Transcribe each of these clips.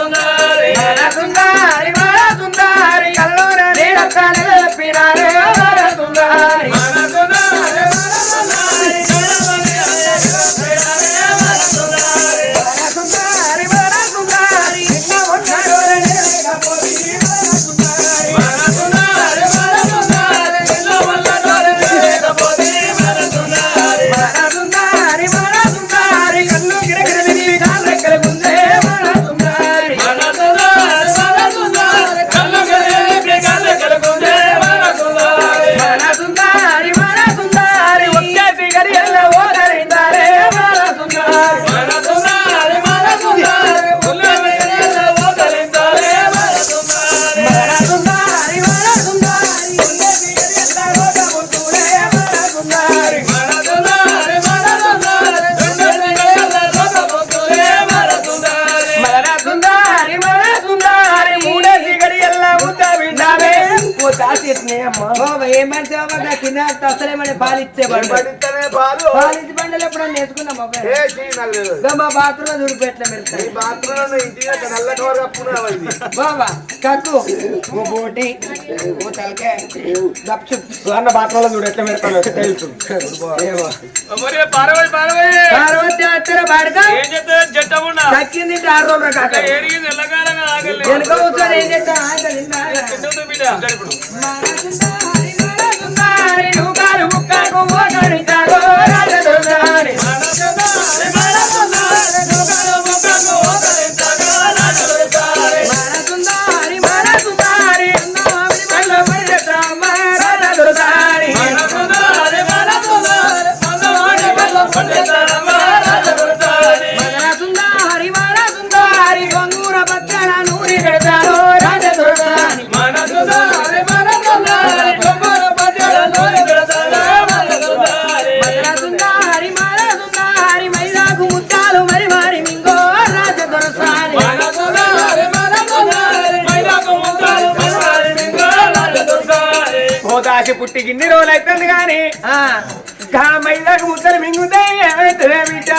సుందరి. మన సుందరి మన సుందరి కల్లూరి రత్నాలు పినారు మన సుందరి తాసినే అమ్మ. ఏమంటే కింద పాలిచ్చే బండి పడితేనే పాలు. పాలిచ్చి బండలు ఎప్పుడన్నా నేర్చుకున్నాం అబ్బాయి ఏ చీ నాకు తెలియదు. ఇంకా మా బాత్రూమ్ దుడిపి ఎట్లా ఇది? బాబా కక్కు. ఓ బోటి ఓ తలకే గప్చు అన్న బాత్రూంలో చూడు ఎట్లా పెడతాను తెలుసు. పార్వతి పార్వతి పార్వతి అత్తర బాడక ఏం చెప్తే జట్టమున్నా తక్కింది ఆరు రోజులు కాక ఏడిగింది ఎల్లకాలంగా ఆగలేదు వెనుక కూర్చొని ఏం చేస్తా ఆకలి నారా. ఎందుకు బిడ్డ ఇప్పుడు మన సుందరి, మన సుందారి నూకాలు ముక్కకు ఓదరించాగో రాజదుందారి మన సుందారి మన సుందారి కళ్ళ పడిరమ్మ రాజదుందారి మన సుందారి మన సుందారి గంగూర పచ్చన నూరి కడతారో రాజదుందారి మన సుందారి మన సుందారి మైదాకు ముత్తాలు మరి మారి మింగో రాజదొరసారి పోతాసి పుట్టి గిన్ని రోజులు అవుతుంది కానీ ఆ, గా మైదాకు ముద్దలు మింగుతే ఏమైతుంది బిడ్డ?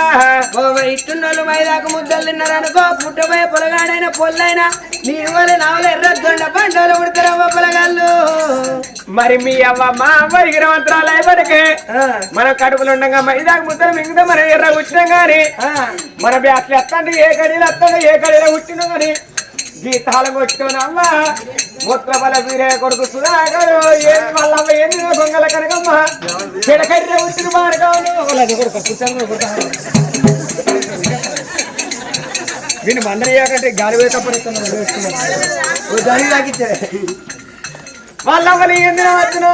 బాబా ఇట్టున్నోళ్ళు మైదాకు ముద్దలు తిన్నారనుకో పుట్టబోయే పొలగాడైనా పొల్లైనా నీ వల్ల నావల ఎర్ర దొండ పంటలు ఉడతారవ్వ పొలగాళ్ళు. మరి మీ అవ్వ మా అవ్వ ఇరవంతరాలు అయిపోయి మన కడుపులు ఉండగా మైదాకు ముద్దలు మింగుతే మనం ఎర్ర వచ్చినాం కానీ మన బ్యాట్లు ఎత్తండి ఏ కడీలు ఎత్తండి ఏ కడీలో పుట్టినా కానీ గీతాలు కొట్టుకొని అమ్మ బల వీరే కొడుకు సుధాకరు. ఏం వాళ్ళ అమ్మ ఏంది దొంగల కనకమ్మ. చెడకర్ర పుట్టిన మార్గంలో వీళ్ళు మండలి చేయకంటే గాలి వేసప్పుడు ఓ దాని తాకిచ్చే వాళ్ళ అమ్మలు ఏంది వచ్చిన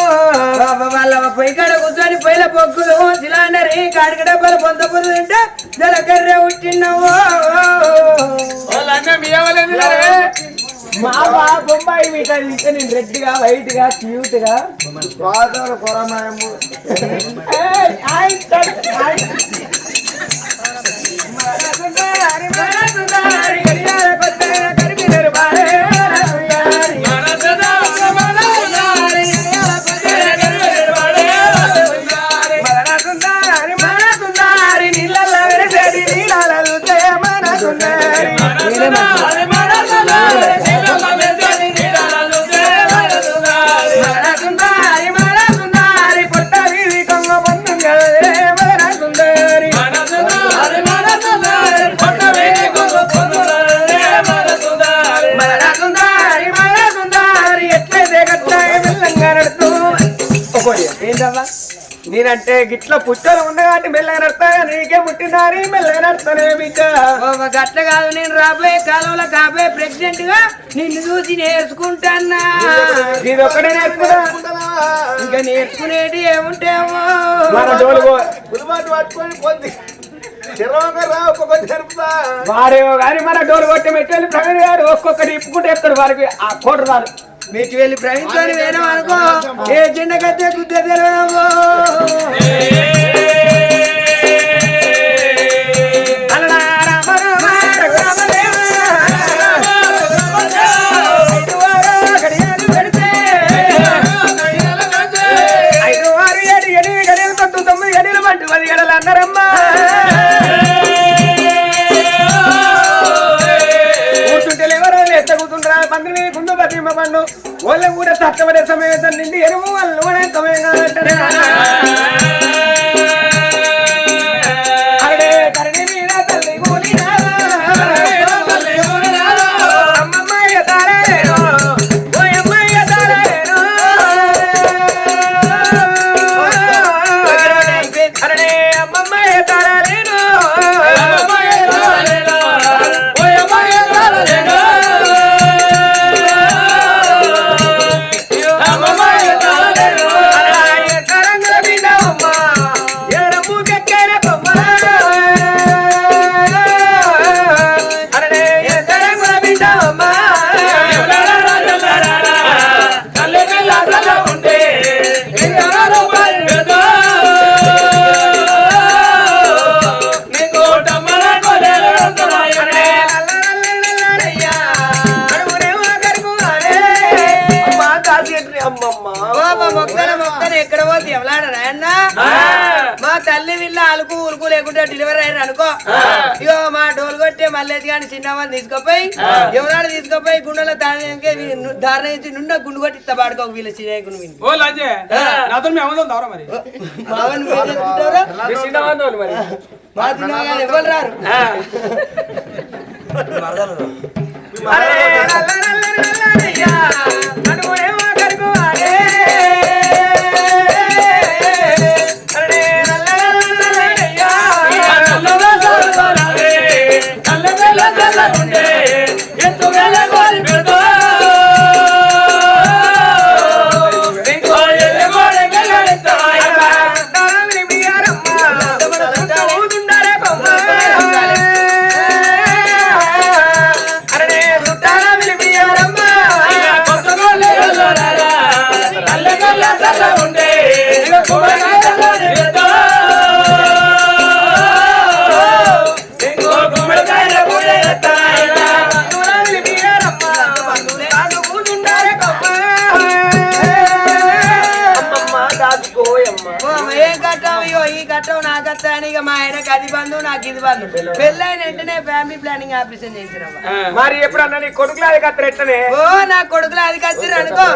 వాళ్ళ పొయ్యి కాడ కూర్చొని పొయ్యిల పొక్కులు సిలాండరి కాడికి డబ్బాలు పొంద పొందు తింటే జలకర్ర ఉట్టిన్నావు మీ ఎవరు మా బా బొంబాయి మీట తీస్తే నేను రెడ్గా వైట్గా క్యూట్గా కొరమాయము నేనంటే గిట్ల పుట్టలు ఉన్న కాబట్టి మెల్లగా నడతా నీకే పుట్టినారి మెల్లగా నడతానే బిడ్డ. గట్ల కాదు నేను రాబోయే కాలంలో కాబోయే ప్రెసిడెంట్గా నిన్ను చూసి నేర్చుకుంటానా ఇది ఒక్కడే నేర్చుకున్నా ఇంకా నేర్చుకునేటి ఏముంటామో. మన డోలు పట్టుకొని పొంది. వారేమో కానీ మన డోలు కొట్టి మెట్టెళ్ళి ప్రవీణ్ గారు ఒక్కొక్కటి ఇప్పుకుంటే ఎత్తాడు వారికి ఆ కోట రాదు. మీకు వెళ్ళి ప్రవీణ్తో వేయడం అనుకో. ఏ చిన్నకైతే గుద్దే తెలవడమో అలలా పండు వాళ్ళ కూడా తట్టబడే సమయం నిండి ఎరువు వాళ్ళు కూడా సమయంగా అంటారు కొట్టే మళ్ళీ కానీ చిన్నవాడిని తీసుకుపోయి ఎవరాడు తీసుకుపోయి గుండెల దానికి దారి నుంచి నుండి గుండు కొట్టి ఇస్తా పాడుకో వీళ్ళ ఓ లంజే నాతో మీ అమ్మతో దావరా మరి? మావని మీరు చేసుకుంటారా? చిన్నవాళ్ళు మరి? మా తిన్నవాళ్ళు ఎవరు రారు? అరే మరి ఎప్పుడన్నా నీ కొడుకులు అది కత్తరెట్టనే ఓ నా కొడుకులు అది అనుకో.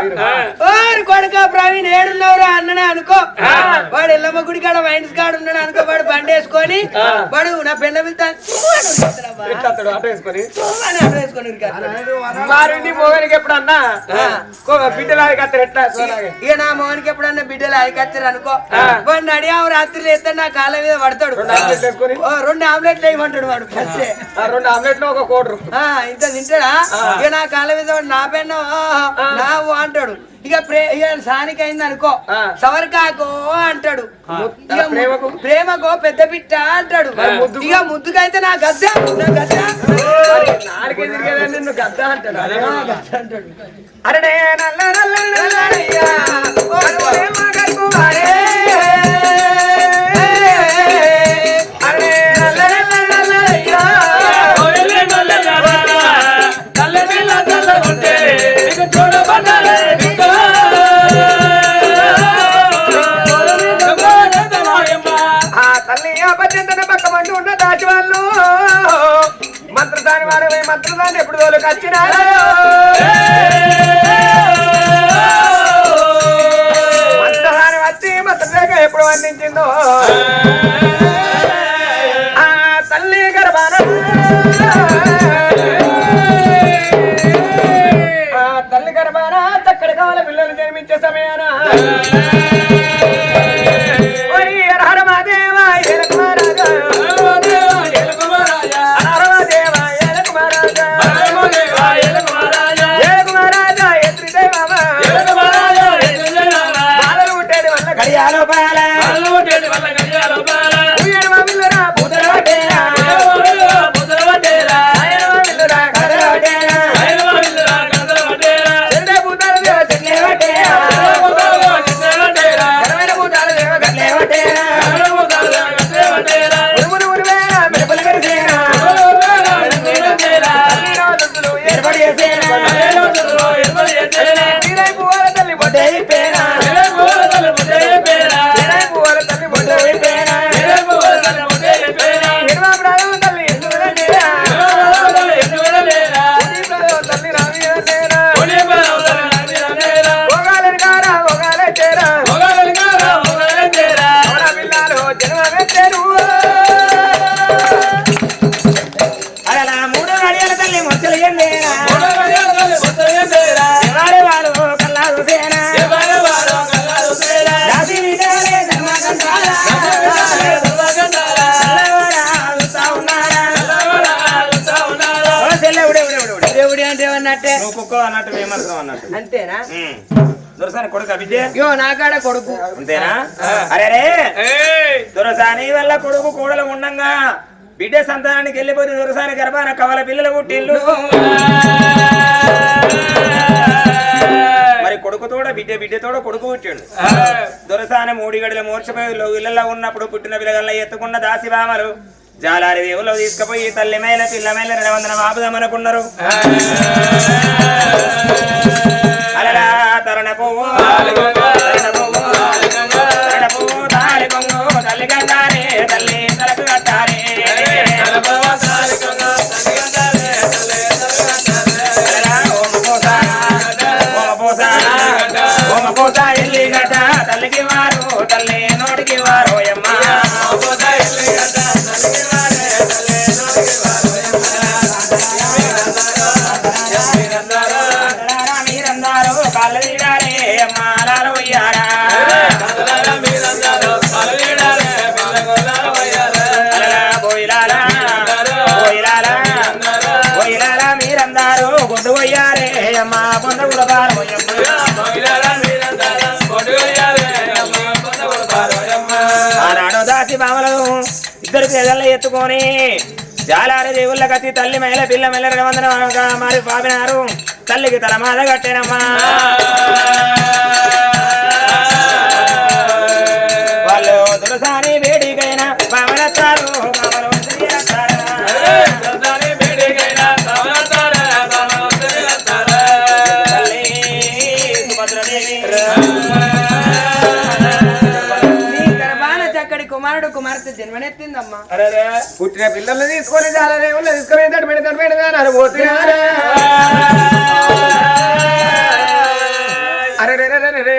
ఓ కొడుక ప్రవీణ్ ఏడున్నవరా అన్ననే అనుకో. వాడు ఎల్లమ్మ గుడి కాడ వైన్స్ కాడ ఉన్నాడు అనుకో వాడు బండి వేసుకొని వాడు నా ఉరికాడు. మరి నీ ఎప్పుడన్నా? బిడ్డలు అది సోనాగే ఇక నా మోహన్కి ఎప్పుడన్నా బిడ్డలు అది కచ్చారు అనుకో వాడిని అడిగాము రాత్రి లేస్తే నా కాళ్ళ మీద పడతాడు. రెండు ఆమ్లెట్లు వేసుకొని? ఓ, రెండు ఆమ్లెట్లు వేయమంటాడు వాడు. రెండు ఆమ్లెట్లు ఒక కోటరు ఇంత తింటాడా ఇక నా కాళ్ళ మీద నా పెన్ను నావు అంటాడు ఇక ప్రే ఇక సానికి అయింది అనుకో. సవరకాకో అంటాడు ప్రేమకు? పెద్ద పిట్ట అంటాడు? ఇక ముద్దుకైతే నా గద్ద నా గద్ద నాలుగే తిరిగేదా నిన్ను గద్ద అంటాడు అరే నల్ల నల్ల నల్లయ్యా అపచెంతన ఉన్న దాచి వాళ్ళు మంత్రదాని వాడమే మంత్రదాన్ని ఎప్పుడు తోలుకు కుక్క అన్నట్టు ఏమర్థం అన్నట్టు. అంతేనా? దొరసాని కొడుకు యో నాకాడ కొడుకు. అంతేనా? అరే రే దొరసాని వల్ల కొడుకు కూడలు ఉండంగా. బిడ్డ సంతానానికి వెళ్ళిపోతే దొరసాని గర్భాన కవల పిల్లలు పుట్టిల్లు మరి కొడుకు తోడ బిడ్డ బిడ్డ తోడ కొడుకు పుట్టాడు. దొరసాని మూడి గడిల మూర్చపోయి ఇళ్ళలో ఉన్నప్పుడు పుట్టిన పిల్లగల్లా ఎత్తుకున్న దాసి బామలు. జాలారి దేవుళ్ళు తీసుకుపోయి తల్లి మేల పిల్ల మేల రెండు వందల ఆపుదామనుకున్నారు. అలలా తరుణ పువ్వు తల్లి కట్టారే తల్లి తలకు కట్టారే తల్లికి వారు తల్లి నోటికి వారు. ఇద్దరు ఎత్తుకొని జాలారి దేవుళ్ళ కత్తి తల్లి మహిళ పిల్ల మెల్ల వందన మారి మరి పాపినారు. తల్లికి తల మాద కట్టేనమ్మా. కుమార్తె జన్మనెత్తిందమ్మా. పుట్టిన పిల్లల్ని తీసుకొని చాలా దేవుళ్ళు తీసుకొని తడి పెడి తడి పెడి అని పోతున్నారా అరే రే రే రే రే.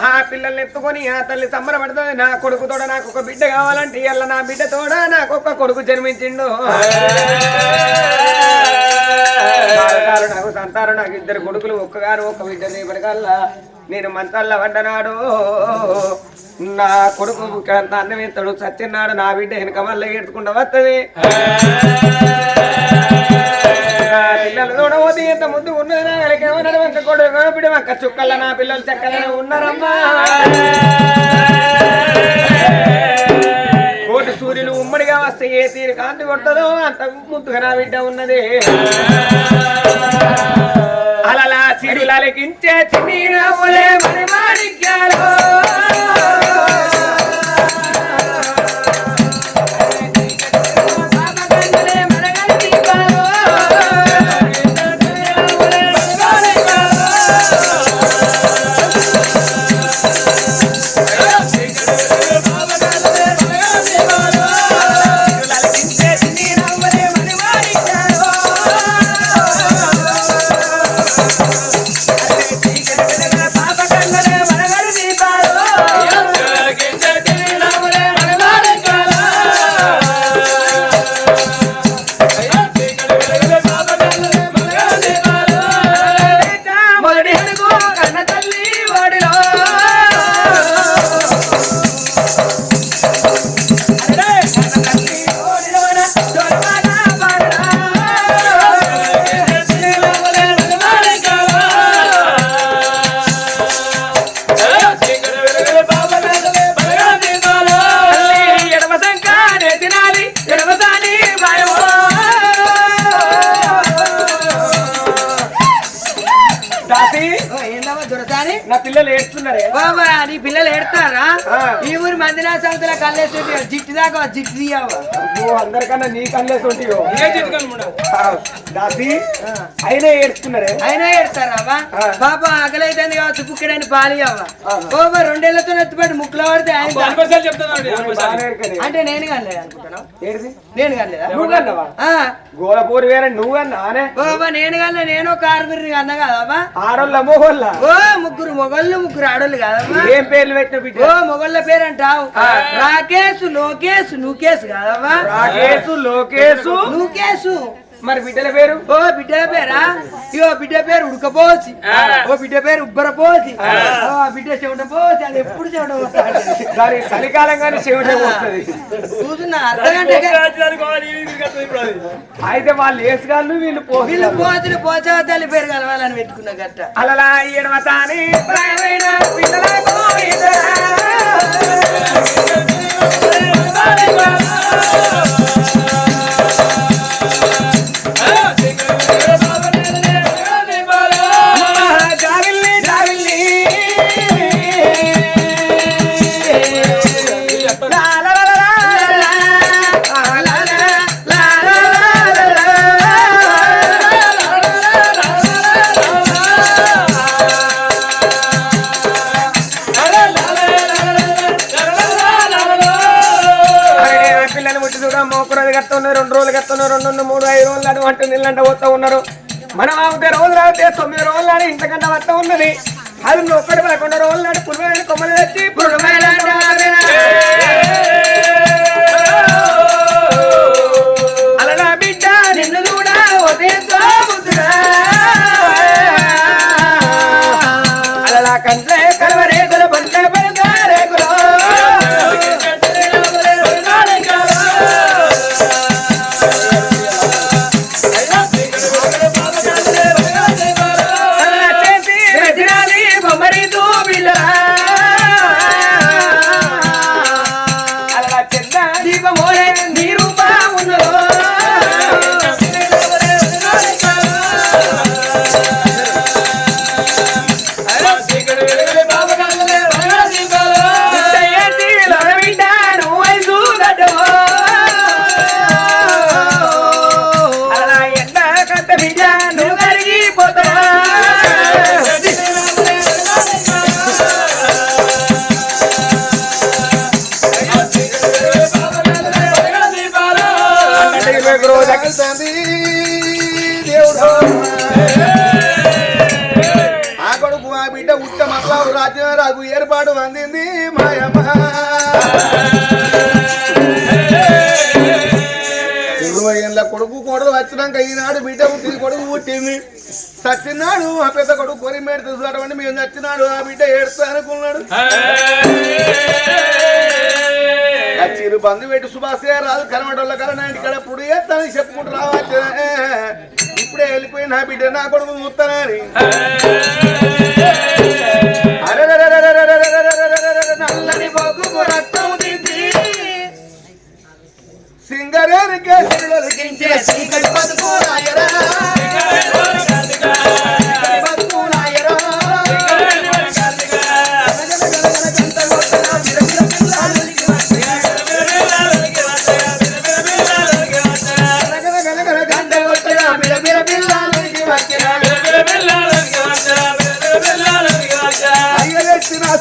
ఆ పిల్లల్ని ఎత్తుకొని ఆ తల్లి సంబరపడుతుంది నా కొడుకు తోడ నాకు ఒక బిడ్డ కావాలంటే ఇవాళ నా బిడ్డ తోడ నాకు ఒక కొడుకు జన్మించిండు. నాకు సంతానం నాకు ఇద్దరు కొడుకులు ఒక్కగారు ఒక్క బిడ్డ రేపటికల్లా నేను మంచాల్లో పడ్డనాడు నా కొడుకు అంత అన్నం ఎత్తాడు సత్యనాడు నా బిడ్డ వెనక మళ్ళీ ఏడ్చుకుంటా వస్తుంది పిల్లలు చూడబోతే ఎంత ముందు ఉన్నది నా వెనకేమన్నాడు చుక్కల్లా కొడుకు బిడ్డ చుక్కల నా పిల్లలు చక్కలనే ఉన్నారమ్మా. అది ఏ తీరు కాంతి కొట్టదో అంత ముందుగా నా బిడ్డ ఉన్నది. అలలా సిరులకించే చిన్న మరి మాణిక్యాలు. ఆ. ఈ ఊరి మందిరా సంవత్సరాల కల్లేసి జిట్టు దాకా జిట్టు తీయవా? అందరికన్నా నీ కళ్ళేసి ఉంటాయో? దాసి అయినా ఏడుస్తున్నారే? అయినా ఆ. పాప ఆకలైతే కావచ్చు బుక్కడని పాలు అవ్వ ఆ. బాబా రెండేళ్ళతో ఎత్తుపడి ముక్కులో పడితే ఆయన. అంటే నేను అనుకుంటున్నావు? ఏడిది? నేను ఆ. గోలపూరి వేరే నువ్వు అన్నానే బాబా నేను కన్నా నేను కారుగురిని కన్నా కదమ్మా ఆడోళ్ళ మొగోళ్ళ? ఓ ముగ్గురు మొగళ్ళు ముగ్గురు ఆడోళ్ళు కదమ్మా ఏం పేర్లు పెట్టిన బిడ్డ? ఓ మొగళ్ళ పేరు అంటావు రాకేష్ లోకేష్ నువ్కేష్ కాదమ్మా. రాకేసు లోకేసు నువ్కేసు మరి బిడ్డల పేరు? ఓ బిడ్డ పేరా? ఇగో బిడ్డ పేరు ఉడకపోసి. ఓ బిడ్డ పేరు ఉబ్బరపోసి. ఓ బిడ్డ చెమట పోసి అది ఎప్పుడు చెమట దాని చలికాలం కానీ శివుడే వస్తుంది చూస్తున్నా అయితే వాళ్ళు వేసుగాళ్ళు వీళ్ళు పోసి వీళ్ళు పోతులు పోచా తల్లి పేరు కలవాలని పెట్టుకున్న గట్ట. ఎడమతాని పిల్లల చేస్తున్నారు. రెండు రెండు మూడు ఐదు రోజులు అని వంట నీళ్ళంట పోతూ ఉన్నారు. మనం ఆగితే రోజులు ఆగితే తొమ్మిది రోజులు ఆడి ఇంతకంటే వస్తూ ఉన్నది. అది ఒక్కటి పదకొండు రోజులు నాడు పురుగు కొమ్మలు తెచ్చి పురుగు చచ్చినాడు ఆ పెద్ద కొడుకు గొరి మేడ చూసాడమండి మేము చచ్చినాడు ఆ బిడ్డ ఏడుస్తా అనుకున్నాడు చిరు బంధు పెట్టి సుభాషే రాదు కనబడల్ల కదా ఇక్కడ ఇప్పుడు ఎత్తానని చెప్పుకుంటూ రావచ్చు ఇప్పుడే వెళ్ళిపోయిన ఆ బిడ్డ నా కొడుకు ముత్తానని సింగరే రికేష్ సింగర్ బతుకు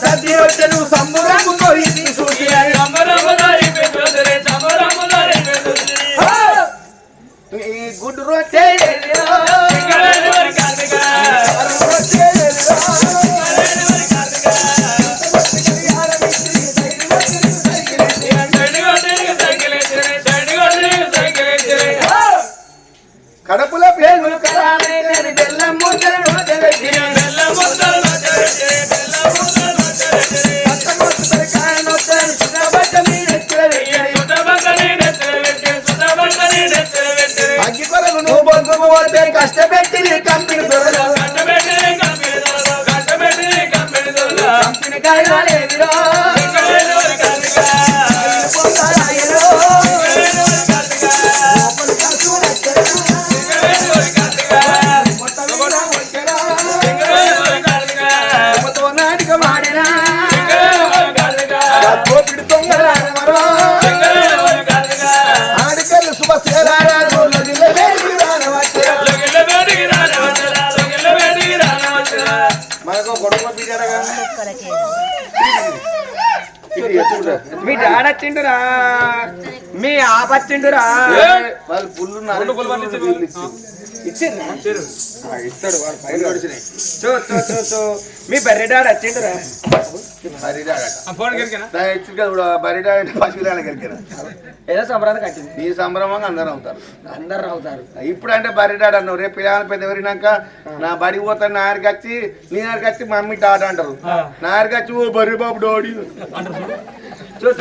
సద్య వచ్చను సమ మనకు గొడవ మీ డాడొచ్చిండురా మీ ఆపచ్చిండురా. వాళ్ళు పుల్లు రెండు పుల్లు పండించారు. ఇచ్చిండ్రా చెరు. ఆ, ఇస్తాడు వాడు పైన వచ్చినాయి చూ చూ చూ చూ. మీ బర్రెడాడు ఏదో సంబరాన్ని కట్టింది. నీ సంభ్రమంగా అందరూ అవుతారు. అందరు అవుతారు. ఇప్పుడు అంటే బరిడాడు అన్నావు రేపు పిల్లలు పెద్ద ఎవరినాక నా బడి పోతాను నా ఆరికి వచ్చి నీ ఆరికి వచ్చి మమ్మీ టాట అంటారు. నా ఆరికి వచ్చి ఓ బర్రి బాబు డోడి. చూ